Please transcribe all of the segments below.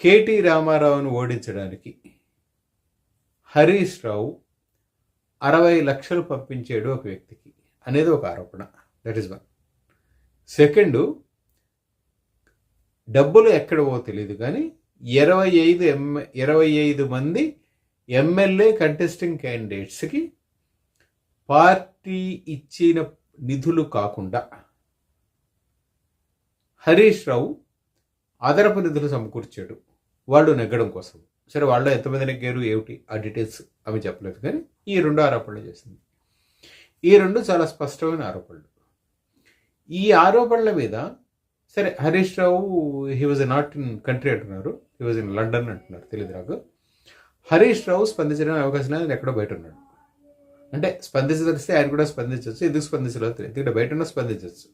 KT రామారావును ఓడించడానికి హరీష్ రావు అరవై లక్షలు పంపించాడు ఒక వ్యక్తికి అనేది ఒక ఆరోపణ. దట్ ఈస్ వన్ సెకండ్ డబ్బులు ఎక్కడవో తెలియదు కానీ ఇరవై ఐదు ఎం ఇరవై ఐదు మంది ఎమ్మెల్యే కంటెస్టింగ్ క్యాండిడేట్స్కి పార్టీ ఇచ్చిన నిధులు కాకుండా హరీష్ రావు అదనపు నిధులు సమకూర్చాడు. వాళ్ళు నెగ్గడం కోసం. సరే వాళ్ళు ఎంతమంది నెగ్గారు? ఏమిటి? ఆ డీటెయిల్స్ అవి చెప్పలేదు. కానీ ఈ రెండు ఆరోపణలు చేసింది. ఈ రెండు చాలా స్పష్టమైన ఆరోపణలు. ఈ ఆరోపణల మీద సరే Harish Rao he was not in country అంటున్నారు. హీ వాజ్ ఇన్ లండన్ అంటున్నారు. తెలియదు నాకు. హరీష్ రావు స్పందించడానికి అవకాశం లేదు. ఎక్కడో బయట ఉన్నాడు. అంటే స్పందించదలిస్తే ఆయన కూడా స్పందించవచ్చు. ఎందుకు స్పందించలేదు? తెలియదు ఎందుకంటే బయట ఉన్నా స్పందించవచ్చు.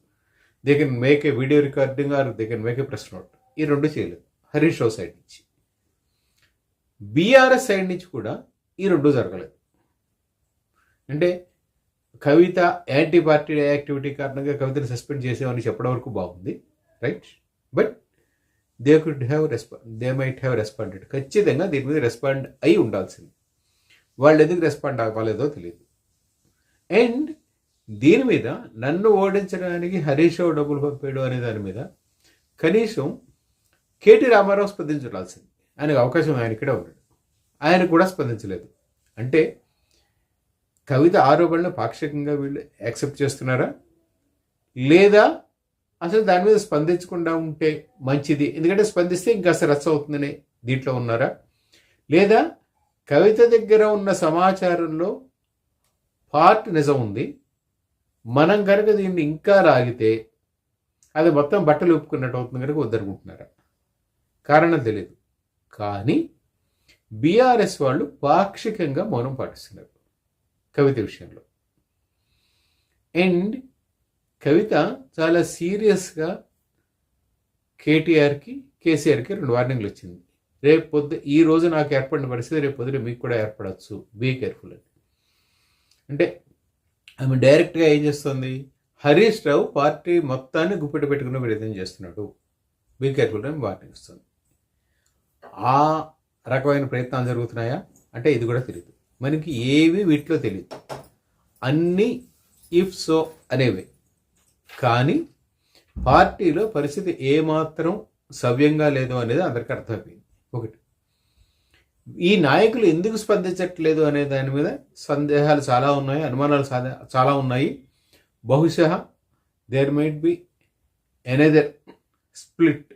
They can make a video recording or they can make a press note ఈ రెండు చేయలేదు. హరీష్ రావు సైడ్ నుంచి. బీఆర్ఎస్ సైడ్ నుంచి కూడా ఈ రెండు జరగలేదు. అంటే కవిత యాంటీ పార్టీ యాక్టివిటీ కారణంగా కవితను సస్పెండ్ చేసేవని చెప్పడం వరకు బాగుంది right but they could have respond they might have responded ఖచ్చితంగా దీని మీద రెస్పాండ్ అయి ఉండాల్సింది. వాళ్ళు ఎందుకు రెస్పాండ్ అవ్వలేదో తెలియదు అండ్ దీని మీద నన్ను ఓడించడానికి హరీష్ రావు డబ్బులు పంపాడు అనే దాని మీద కనీసం కేటీ రామారావు స్పందించాల్సింది ఆయనకు అవకాశం ఆయన ఇక్కడే ఉన్నాడు. ఆయన కూడా స్పందించలేదు. అంటే కవిత ఆరోపణలు పాక్షికంగా వీళ్ళు యాక్సెప్ట్ చేస్తున్నారా? లేదా అసలు దాని మీద స్పందించకుండా ఉంటే మంచిది? ఎందుకంటే స్పందిస్తే ఇంకా అసలు రచ్చ అవుతుందని దీంట్లో ఉన్నారా? లేదా కవిత దగ్గర ఉన్న సమాచారంలో పార్ట్ నిజం ఉంది. మనం కనుక దీన్ని ఇంకా రాగితే అది మొత్తం బట్టలు ఒప్పుకున్నట్టు అవుతుంది కనుక వద్దనుకుంటున్నారా కారణం తెలియదు కానీ బీఆర్ఎస్ వాళ్ళు పాక్షికంగా మౌనం పాటిస్తున్నారు కవిత విషయంలో. అండ్ కవిత చాలా సీరియస్గా కేటీఆర్కి కేసీఆర్కి రెండు వార్నింగ్లు వచ్చింది రేపు పొద్దు ఈ రోజు నాకు ఏర్పడిన పరిస్థితి రేపు పొద్దున మీకు కూడా ఏర్పడవచ్చు బీ కేర్ఫుల్ అని. అంటే ఆమె డైరెక్ట్గా ఏం చేస్తుంది? హరీష్ రావు పార్టీ మొత్తాన్ని గుప్పెట పెట్టుకునే ప్రయత్నం చేస్తున్నాడు. బీ కేర్ఫుల్ అని వార్నింగ్ ఇస్తుంది. ఆ రకమైన ప్రయత్నాలు జరుగుతున్నాయా? అంటే ఇది కూడా తెలియదు మనకి ఏవి వీటిలో తెలియదు అన్నీ ఇఫ్ సో అనేవి. కానీ పార్టీలో పరిస్థితి ఏమాత్రం సవ్యంగా లేదు అనేది అందరికీ అర్థమైపోయింది. ఒకటి. ఈ నాయకులు ఎందుకు స్పందించట్లేదు అనే దాని మీద సందేహాలు చాలా ఉన్నాయి అనుమానాలు చాలా ఉన్నాయి. బహుశా there might be another split